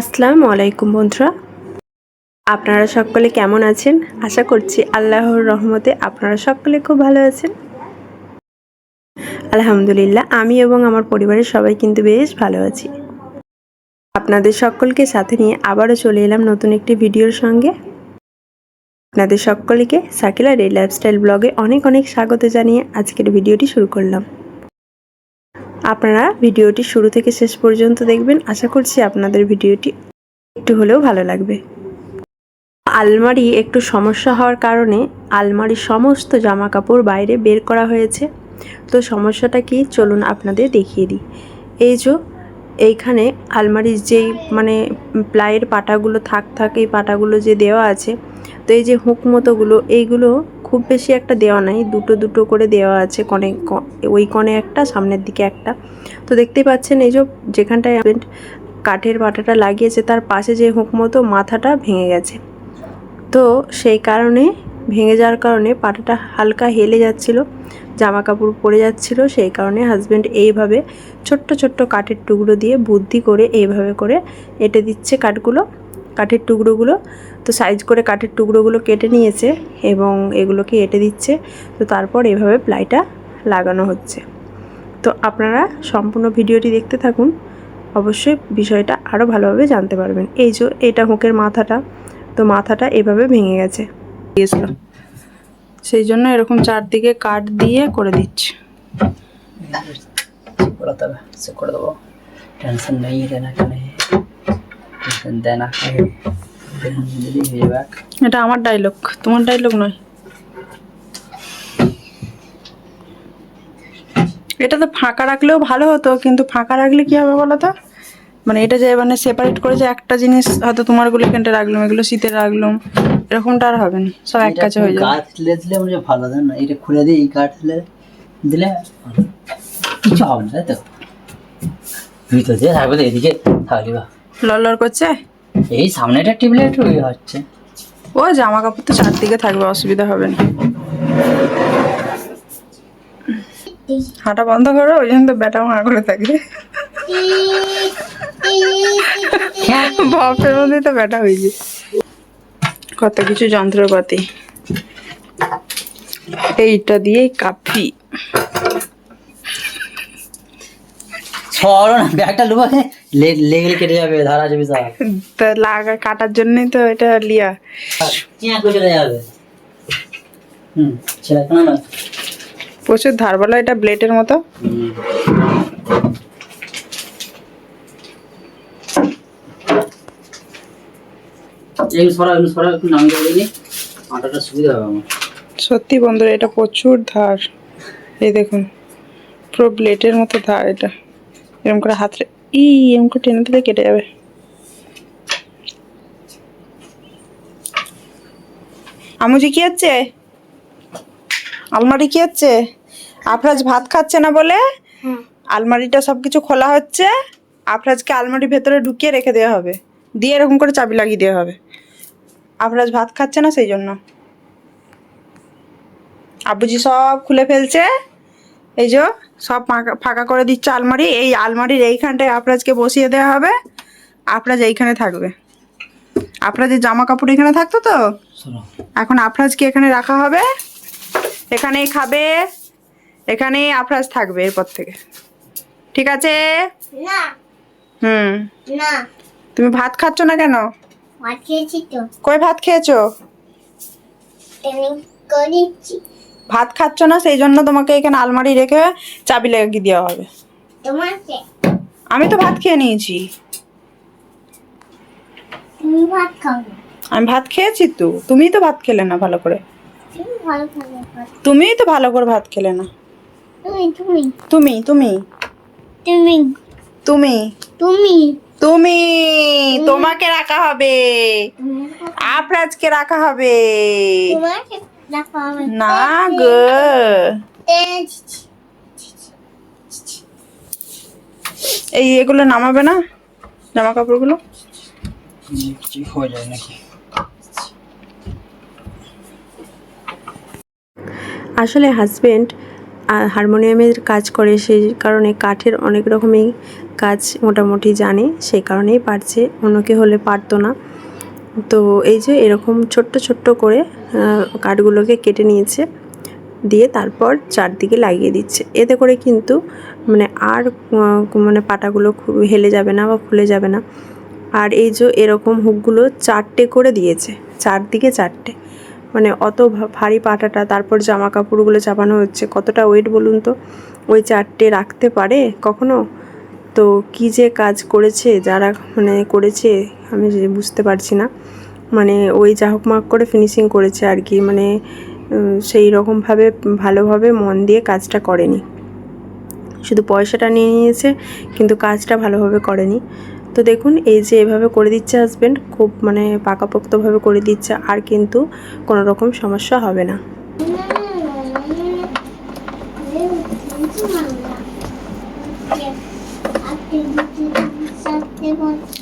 আসসালামু আলাইকুম বন্ধুরা। আপনারা সকলে কেমন আছেন? আশা করছি আল্লাহর রহমতে আপনারা সকলে খুব ভালো আছেন। আলহামদুলিল্লাহ, আমি এবং আমার পরিবারের সবাই কিন্তু বেশ ভালো আছি। আপনাদের সকলকে সাথে নিয়ে আবারও চলে এলাম নতুন একটি ভিডিওর সঙ্গে। আপনাদের সকলকে সাকিলা রে লাইফস্টাইল ব্লগে অনেক অনেক স্বাগত জানিয়ে আজকের ভিডিওটি শুরু করলাম। আপনারা ভিডিওটি শুরু থেকে শেষ পর্যন্ত দেখবেন। আশা করছি আপনাদের ভিডিওটি একটু হলেও ভালো লাগবে। আলমারি একটু সমস্যা হওয়ার কারণে আলমারির সমস্ত জামা কাপড় বাইরে বের করা হয়েছে। তো সমস্যাটা কি? চলুন আপনাদের দেখিয়ে দিই। এই যে এইখানে আলমারির যেই মানে প্লাইয়ের পাটাগুলো থাক থাক এই পাটাগুলো যে দেওয়া আছে, তো এই যে হুক মতোগুলো এইগুলো খুব বেশি একটা দেওয়া নাই, দুটো দুটো করে দেওয়া আছে কনে ওই কনে একটা, সামনের দিকে একটা। তো দেখতেই পাচ্ছেন এই যে যেখানটায় কাঠের পাটাটা লাগিয়েছে, তার পাশে যে হুক মতো মাথাটা ভেঙে গেছে। তো সেই কারণে, ভেঙে যাওয়ার কারণে পাটাটা হালকা হেলে যাচ্ছিল জামা কাপড় পরে যাচ্ছিল, সেই কারণে হাজব্যান্ড এইভাবে ছোট্ট ছোট্ট কাঠের টুকরো দিয়ে বুদ্ধি করে এইভাবে করে এঁটে দিচ্ছে কাঠগুলো, কাঠের টুকরোগুলো। তো সাইজ করে কাঠের টুকরোগুলো কেটে নিয়েছে এবং এগুলোকে এঁটে দিচ্ছে। তো তারপর এভাবে প্লাইটা লাগানো হচ্ছে। তো আপনারা সম্পূর্ণ ভিডিওটি দেখতে থাকুন। অবশ্যই বিষয়টা আরও ভালোভাবে জানতে পারবেন। এই যে এটা হুকের মাথাটা তো মাথাটা এভাবে ভেঙে গেছে। দিয়েছিল সেই জন্য এরকম চারদিকে কাঠ দিয়ে করে দিচ্ছে। করে দেবো টেনশন নেই দেনা কানে টেনশন দেনা এটা আমার ডায়লগ তোমার ডায়লগ নয়। এটা তো ফাঁকা রাখলেও ভালো হতো কিন্তু ফাঁকা রাখলে কি হবে বলো তো? মানে এটা যে মানে সেপারেট করে যে একটা জিনিস হয়তো তোমারগুলো এখানটা রাখলাম এগুলো শীতে রাখলাম এরকমটা আর হবে না। সব এক কাছে হয়ে যাবে। গাছ তুলে দিলে মনে ভালো দেন না? এটা খুলে দিয়ে এই তুলে দিলে। কিছু হবে না তাই তো? ভিতর থাকবে এদিকে থাকলে বা লড় করছে? এই সামনেটা একটু ইয়ে হচ্ছে। ও জামা কাপড় তো চারদিকে থাকবে, অসুবিধা হবে না। হাঁটা বন্ধ করো, ওই জন্য তো ব্যাটা মা করে থাকবে বাপের মধ্যে তো ব্যাটা হয়েছে কত কিছু যন্ত্রপাতি। এইটা দিয়ে কাফি। সরো না ব্যাগটা লুবা। লেগে কেটে যাবে ধারা যাবে তা লাগা কাটার জন্যই তো এটা লিয়া। চিয়া করে চলে যাবে? হুম ছেলে কেন না প্রচুর ধারবালা এটা ব্লেডের মতো। এই সরা এই সরা একটু নামিয়ে দেবো আটাটা সুবিধা হবে আমার। সত্যি বন্ধুরা এটা প্রচুর ধার। এই দেখুন পুরো ব্লেডের মতো ধার এটা। এরকম করে হাতে ই এরকম করে টেনে দিলে কেটে যাবে। আমুজি কি হচ্ছে? আলমারি কি হচ্ছে? আফরাজ ভাত খাচ্ছে না বলে? আলমারিটা সব কিছু খোলা হচ্ছে। আফরাজকে আলমারির ভেতরে ঢুকিয়ে রেখে দেওয়া হবে। দিয়ে এরকম করে চাবি লাগিয়ে দেওয়া হবে। আফরাজ ভাত খাচ্ছে না সেই জন্য। আব্বুজি সব খুলে ফেলছে। এই যে সব ফাঁকা ফাঁকা করে দিচ্ছে আলমারি এই আলমারির এইখানটায় আফরাজকে বসিয়ে দেওয়া হবে। আফরাজ এইখানে থাকবে। আফরাজের জামা কাপড় এখানে থাকতো তো? এখন আফরাজকে এখানে রাখা হবে। এখানেই খাবে এখানেই আফরাজ থাকবে এরপর থেকে। ঠিক আছে? না। হুম। না। তুমি ভাত খাচ্ছ না কেন? ভাত খেয়েছি তো। কই ভাত খেয়েছো? ভাত খাচ্ছ না সেই জন্য তোমাকে এখানে আলমারি রেখে চাবি লাগিয়ে দেওয়া হবে। আমি তো ভাত খেয়ে নিয়েছি। আমি ভাত খেয়েছি তো তুমি তো ভাত খেলে না ভালো করে। তুমিই তো ভালো করে ভাত খেলে না। তুমি তুমি। তুমি তুমি। তুমি। তুমি। তোমাকে রাখা হবে। আফরাজকে রাখা হবে। না গো এই এই এগুলো নামাবে না? জামা কাপড়গুলো? কিছু হয়ে যায় নাকি আসলে হাজবেন্ড হারমোনিয়ামের কাজ করে সেই কারণে কাঠের অনেক রকমই কাজ মোটামুটি জানে সেই কারণেই পারছে। অন্য কেউ হলে পারতো না। তো এই যে এরকম ছোট্ট ছোট্ট করে কাঠগুলোকে কেটে নিয়েছে, দিয়ে তারপর চারদিকে লাগিয়ে দিচ্ছে। এতে করে কিন্তু মানে আর মানে পাটাগুলো হেলে যাবে না বা খুলে যাবে না। আর এই যে এরকম হুকগুলো চারটে করে দিয়েছে, চারদিকে চারটে। মানে অত ভারী পাটাটা তারপর জামা কাপড়গুলো চাপানো হচ্ছে, কতটা ওয়েট বলুন তো? ওই চারটে রাখতে পারে কখনো? তো কি যে কাজ করেছে, যারা মানে করেছে, আমি বুঝতে পারছি না। মানে ওই যা হোক মাক করে ফিনিশিং করেছে আর কি। মানে সেই রকমভাবে ভালোভাবে মন দিয়ে কাজটা করেনি। শুধু পয়সাটা নিয়ে নিয়েছে, কিন্তু কাজটা ভালোভাবে করেনি। তো দেখুন, এই যে এভাবে করে দিচ্ছে হাজব্যান্ড খুব মানে পাকাপোক্তভাবে করে দিচ্ছে, আর কিন্তু কোনো রকম সমস্যা হবে না।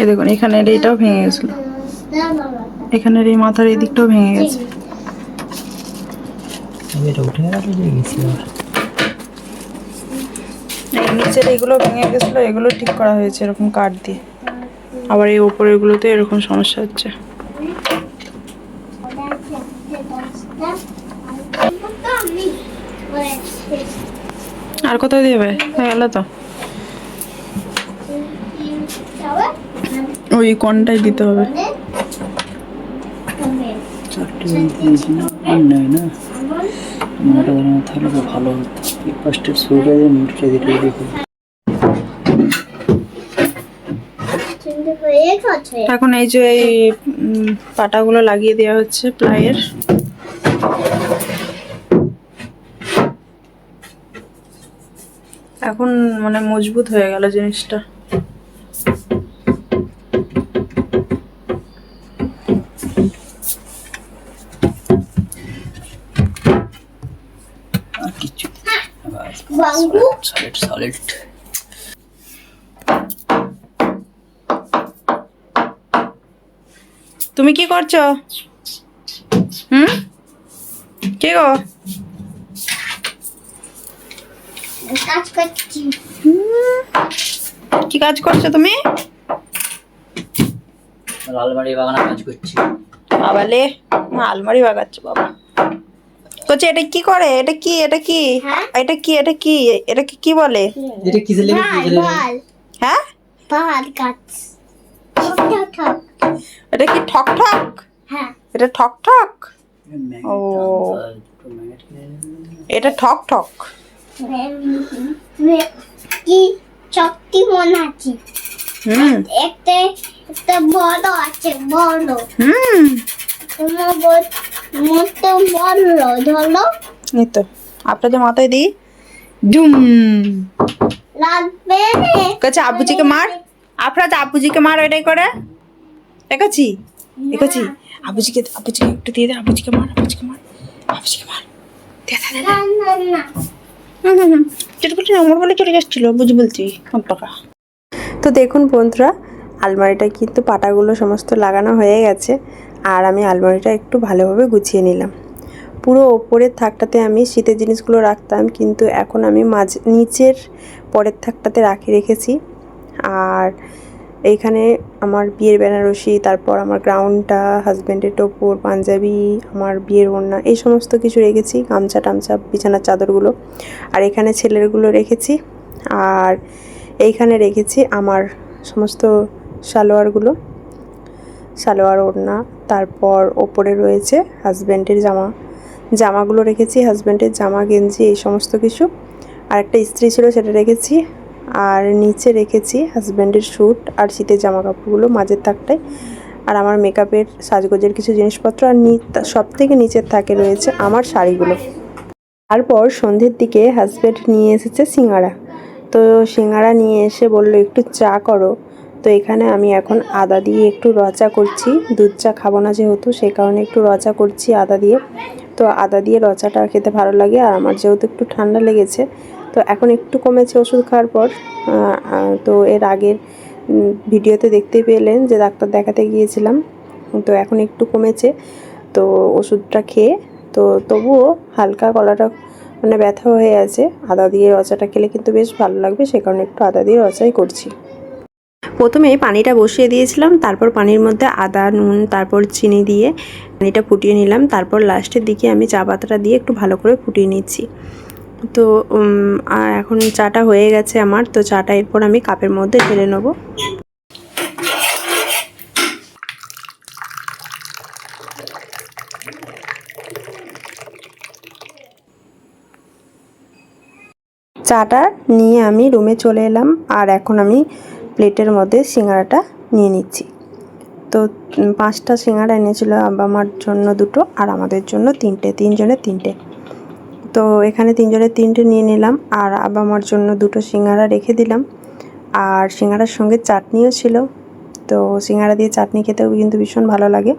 এই দেখুন এখানের এটাও ভেঙে গেছিল। এখানের এই মাথার এই দিকটাও ভেঙে গেছে। এটা উঠে গেল যে গেছি। নিচের এইগুলো ভেঙে গেছিল এগুলো ঠিক করা হয়েছে এরকম কাঠ দিয়ে। আবার এই ওপরের গুলোতে এরকম সমস্যা হচ্ছে। আর কোথায় দেবে হয়ে গেল তো? ওই কোনটাই দিতে হবে। ভালো এখন এই যে এই পাটাগুলো লাগিয়ে দেওয়া হচ্ছে প্লাইয়ের। এখন মানে মজবুত হয়ে গেল জিনিসটা। বাঙ্গু সলিড সলিড তুমি কি করছ? হুম? কে গো? কাজ করছি। কি কাজ করছ তুমি? লালবাড়ি বাগানে কাজ করছি। বাবালে মা আলমারি বাগাচ্ছে বাবা। করছে এটা কি করে? এটা কি? এটা কি? হ্যাঁ? এটা কি? এটা কি? এটা কি কি বলে? এটা কিসে লেগে হ্যাঁ? ঠক ঠক এটা কি ঠক ঠক হ্যাঁ। এটা ঠক ঠক ও। এটা ঠক ঠক কি চকটি মনে আছে? হুম। একটা একটা বড় আছে বড়। হুম। তোমার এই তো আপনাদের মাথায় দিই। ডুম। লাগবে কাছে আব্বুজিকে মার। আব্বুজিকে মার এটাই করে। দেখাচ্ছি? দেখাচ্ছি? আব্বুজিকে আব্বুজিকে একটু দিয়ে দে আব্বুজিকে মার আব্বুজিকে মার আব্বুজিকে মার। আমার বলে চলে যাচ্ছিল বুঝি বলছি। তো দেখুন বন্ধুরা আলমারিটা কিন্তু পাটাগুলো সমস্ত লাগানো হয়ে গেছে, আর আমি আলমারিটা একটু ভালোভাবে গুছিয়ে নিলাম। পুরো ওপরের থাকটাতে আমি শীতের জিনিসগুলো রাখতাম, কিন্তু এখন আমি মাঝ, নিচের পরের থাকটাতে রাখি, রেখেছি। আর এইখানে আমার বিয়ের বেনারসি, তারপর আমার গ্রাউন্ডটা হাজব্যান্ডের টোপর, পাঞ্জাবি, আমার বিয়ের ওড়না, এই সমস্ত কিছু রেখেছি, গামছা টামছা, বিছানার চাদরগুলো। আর এখানে ছেলেরগুলো রেখেছি, আর এইখানে রেখেছি আমার সমস্ত সালোয়ারগুলো, সালোয়ার ওড়না, তারপর ওপরে রয়েছে হাজব্যান্ডের জামা। জামাগুলো রেখেছি হাজব্যান্ডের জামা, গেঞ্জি, এই সমস্ত কিছু। আর একটা ইস্ত্রি ছিল, সেটা রেখেছি। আর নিচে রেখেছি হাজব্যান্ডের স্যুট আর শীতের জামা কাপড়গুলো মাঝের থাকটায়। আর আমার মেকআপের সাজগোজের কিছু জিনিসপত্র আর সব থেকে নিচের থাকে রয়েছে আমার শাড়িগুলো। তারপর সন্ধ্যের দিকে হাজব্যান্ড নিয়ে এসেছে সিঙ্গারা। তো সিঙ্গারা নিয়ে এসে বলল, একটু চা করো। তো এখানে আমি এখন আদা দিয়ে একটু রচা করছি। দুধ চা খাব না যেহেতু সেই কারণে একটু রচা করছি আদা দিয়ে। তো আদা দিয়ে রচাটা খেতে ভালো লাগে আর আমার যেহেতু একটু ঠান্ডা লেগেছে, তো এখন একটু কমেছে ওষুধ খাওয়ার পর। তো এর আগের ভিডিওতে দেখতেই পেলেন যে ডাক্তার দেখাতে গিয়েছিলাম, তো এখন একটু কমেছে। তো ওষুধটা খেয়ে, তো তবুও হালকা গলাটা মানে ব্যথা হয়ে আছে। আদা দিয়ে রচাটা খেলে কিন্তু বেশ ভালো লাগবে, সে কারণে একটু আদা দিয়ে রচাই করছি। প্রথমে পানিটা বসিয়ে দিয়েছিলাম, তারপর পানির মধ্যে আদা, নুন, তারপর চিনি দিয়ে পানিটা ফুটিয়ে নিলাম, তারপর লাস্টের দিকে আমি চা পাতাটা দিয়ে একটু ভালো করে ফুটিয়ে নিচ্ছি। তো এখন চাটা হয়ে গেছে আমার, তো চাটা এরপর আমি কাপের মধ্যে ঢেলে নেব। চাটা নিয়ে আমি রুমে চলে এলাম, আর এখন আমি প্লেটের মধ্যে সিঙ্গারাটা নিয়ে নিচ্ছি। তো পাঁচটা সিঙ্গারা এনেছিল আব্বা আমার জন্য দুটো আর আমাদের জন্য তিনটে তিনজনের তিনটে। তো, এখানে তিনজনের তিনটে নিয়ে নিলাম আর আব্বা আমার জন্য দুটো সিঙ্গারা রেখে দিলাম। আর সিঙ্গারার সঙ্গে চাটনিও ছিল। তো, সিঙ্গারা দিয়ে চাটনি খেতেও কিন্তু ভীষণ ভালো লাগে।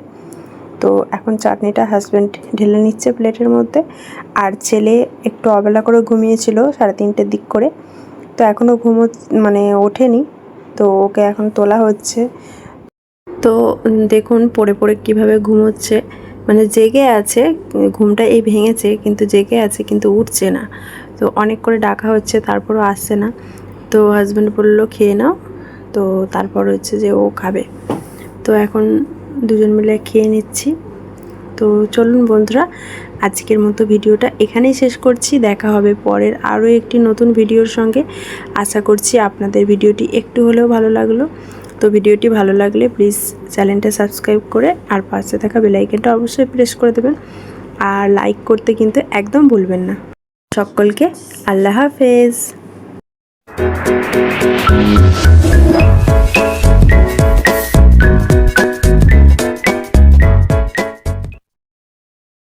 তো, এখন চাটনিটা হাজব্যান্ড ঢেলে নিচ্ছে প্লেটের মধ্যে। আর ছেলে একটু অবেলা করে ঘুমিয়েছিল সাড়ে তিনটের দিক করে। তো এখনও ঘুমো মানে ওঠেনি। তো ওকে এখন তোলা হচ্ছে। তো দেখুন পড়ে পড়ে কীভাবে ঘুমোচ্ছে। মানে জেগে আছে, ঘুমটা এই ভেঙেছে, কিন্তু জেগে আছে, কিন্তু উঠছে না। তো অনেক করে ডাকা হচ্ছে, তারপরও আসছে না। তো হাজব্যান্ড বলল, খেয়ে নাও। তো তারপর হচ্ছে যে ও খাবে। তো এখন দুজন মিলে খেয়ে নিচ্ছি। তো চলুন বন্ধুরা আজকের মতো ভিডিওটা এখানেই শেষ করছি। দেখা হবে পরের আরও একটি নতুন ভিডিওর সঙ্গে। আশা করছি আপনাদের ভিডিওটি একটু হলেও ভালো লাগল। তো ভিডিওটি ভালো লাগলে প্লিজ চ্যানেলটা সাবস্ক্রাইব করে আর পাশে থাকা বেলাইকনটা অবশ্যই প্রেস করে দেবেন। আর লাইক করতে কিন্তু একদম ভুলবেন না। সকলকে আল্লাহ হাফেজ।